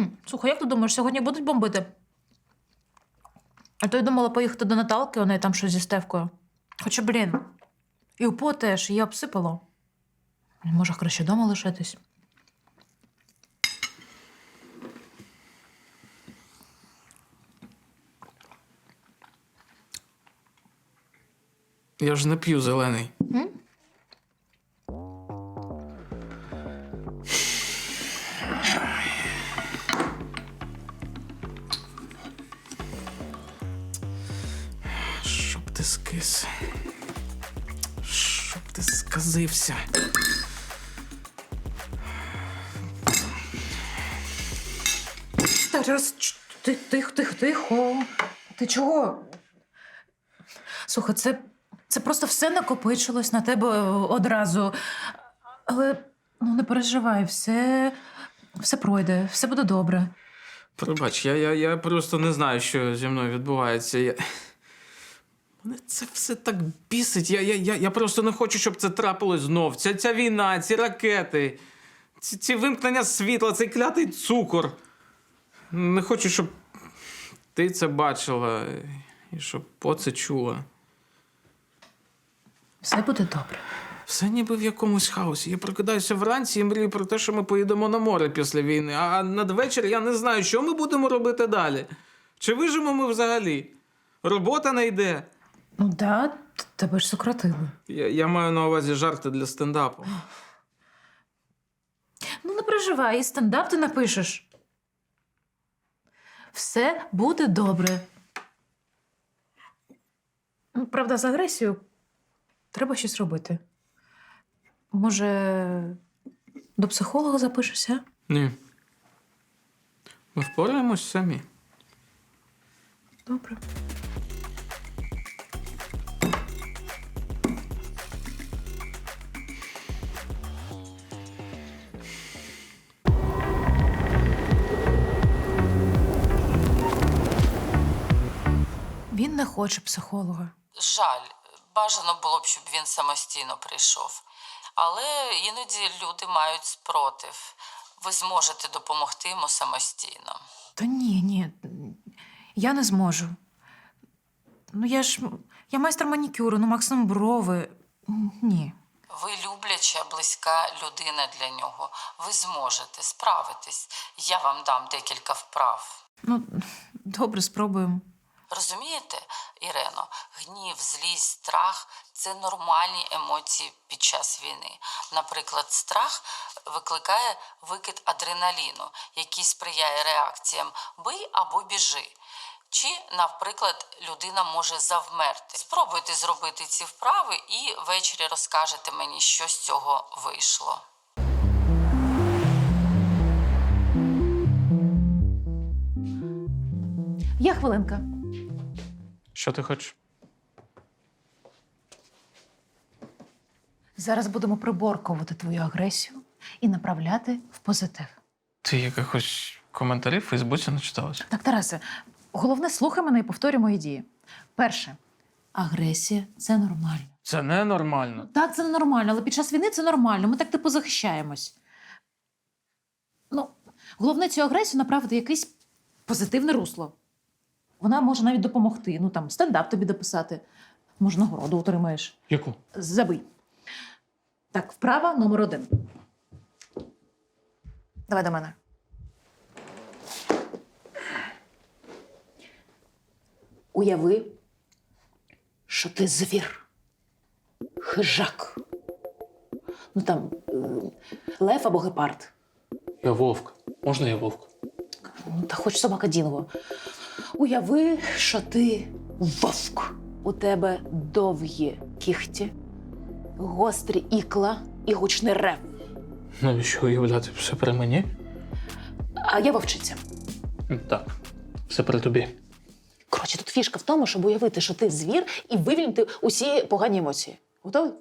М, Слухай, як ти думаєш, сьогодні будуть бомбити? А то я думала поїхати до Наталки, неї там щось зі Стевкою. Хоча, блін, і УПО теж, її обсипало. Може, краще вдома лишитись. Я ж не п'ю зелений. Ти скис. Щоб ти сказився. Тарас, ти, тихо, тихо, тихо. Ти чого? Слухай, це, це просто все накопичилось на тебе одразу. Але ну, не переживай, все, все пройде, все буде добре. Пробач, я, я, я просто не знаю, що зі мною відбувається. Я... Мене це все так бісить. Я, я, я, я просто не хочу, щоб це трапилось знов. Ця, ця війна, ці ракети, ці, ці вимкнення світла, цей клятий цукор. Не хочу, щоб ти це бачила і щоб по це чула. Все буде добре. Все ніби в якомусь хаосі. Я прокидаюся вранці і мрію про те, що ми поїдемо на море після війни. А надвечір я не знаю, що ми будемо робити далі. Чи вижимо ми взагалі? Робота не йде. Ну да, т- тебе ж сократили. Я, я маю на увазі жарти для стендапу. Ну, не переживай, і стендап ти напишеш. Все буде добре. Ну, Правда, з агресією треба щось робити. Може, до психолога запишешся? Ні. Ми впораємось самі. Добре. Не хоче психолога. Жаль, бажано було б, щоб він самостійно прийшов. Але іноді люди мають спротив. Ви зможете допомогти йому самостійно. Та ні, ні, я не зможу. Ну, я ж я майстер манікюру, ну максимум брови. Ні. Ви любляча, близька людина для нього. Ви зможете справитись. Я вам дам декілька вправ. Ну, добре, спробуємо. Розумієте, Ірено, гнів, злість, страх це нормальні емоції під час війни. Наприклад, страх викликає викид адреналіну, який сприяє реакціям бий або біжи. Чи, наприклад, людина може завмерти. Спробуйте зробити ці вправи і ввечері розкажете мені, що з цього вийшло. Є хвилинка. Що ти хочеш? Зараз будемо приборкувати твою агресію і направляти в позитив. Ти якихось коментарів в Фейсбуці не читалася? Так, Тарасе, головне слухай мене і повторюй мої дії. Перше, агресія це нормально. Це ненормально. Так, це нормально, але під час війни це нормально. Ми так типу захищаємось. Ну, головне цю агресію направити в якесь позитивне русло. Вона може навіть допомогти. Ну там стендап тобі дописати. Може, нагороду отримаєш. Яку? Забий. Так, вправа номер один. Давай до мене. Уяви, що ти звір. Хижак. Ну там е, лев або гепард. Я вовк. Можна я вовк? Ну, та хоч собака Дінго. Уяви, що ти вовк. У тебе довгі кіхті, гострі ікла і гучний рев. Навіщо уявляти все при мені? А я вовчиця. Так, все при тобі. Коротше, тут фішка в тому, щоб уявити, що ти звір, і вивільнити усі погані емоції. Готовий?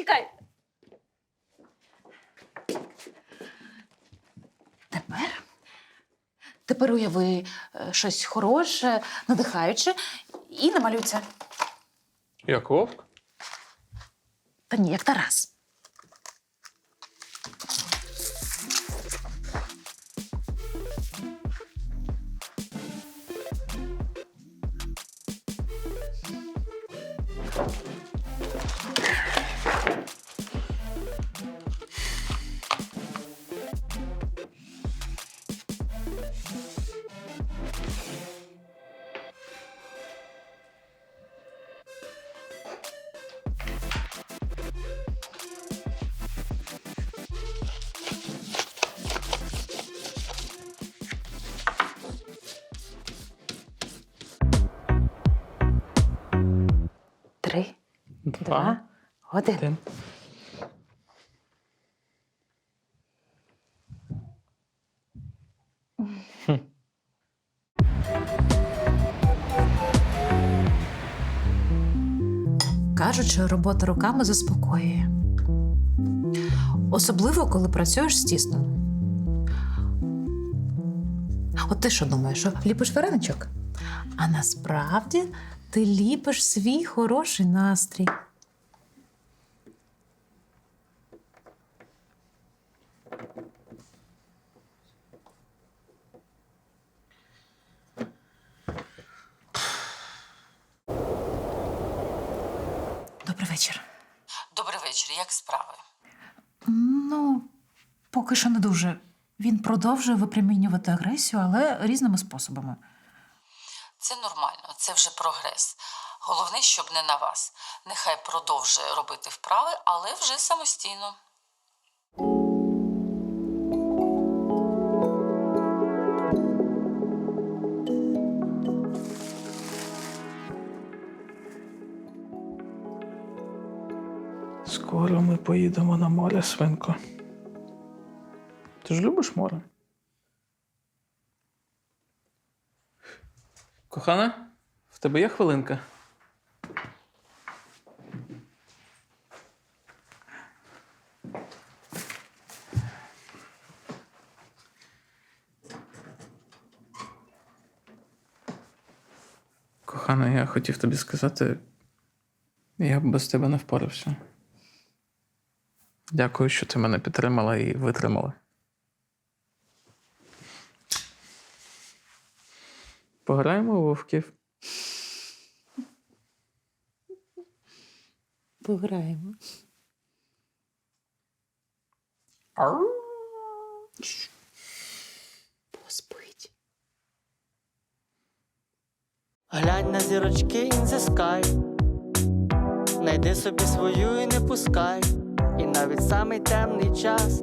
Зачекай. Тепер. Тепер уяви е, щось хороше, надихаюче і намалюй це. Як вовк? Та ні, як Тарас. Два, один. один. Кажуть, що робота руками заспокоює. Особливо, коли працюєш з тістом. От ти що думаєш, що ліпиш вареничок? А насправді ти ліпиш свій хороший настрій. Добрий вечір. Добрий вечір, як справи? Ну, поки що не дуже. Він продовжує випромінювати агресію, але різними способами. Це нормально, це вже прогрес. Головне, щоб не на вас. Нехай продовжує робити вправи, але вже самостійно. Скоро ми поїдемо на море, свинко. Ти ж любиш море? Кохана, в тебе є хвилинка? Кохана, я хотів тобі сказати, я б без тебе не впорався. Дякую, що ти мене підтримала і витримала. Пограємо у вовків. Пограємо. Поспить. Глянь на зірочки in the sky Найди собі свою і не пускай, і навіть самий темний час.